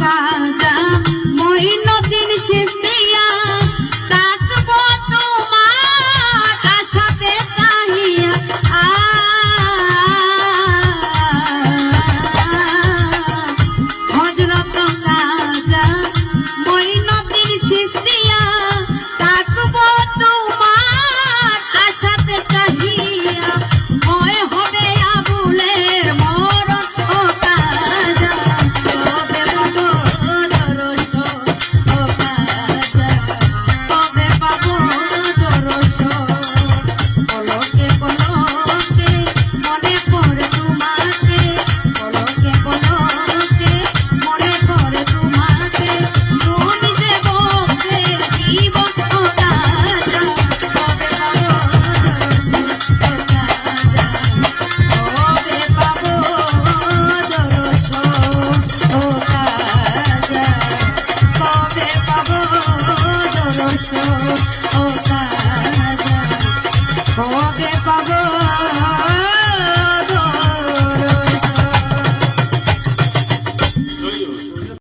কাজা মহিনদিন শেষে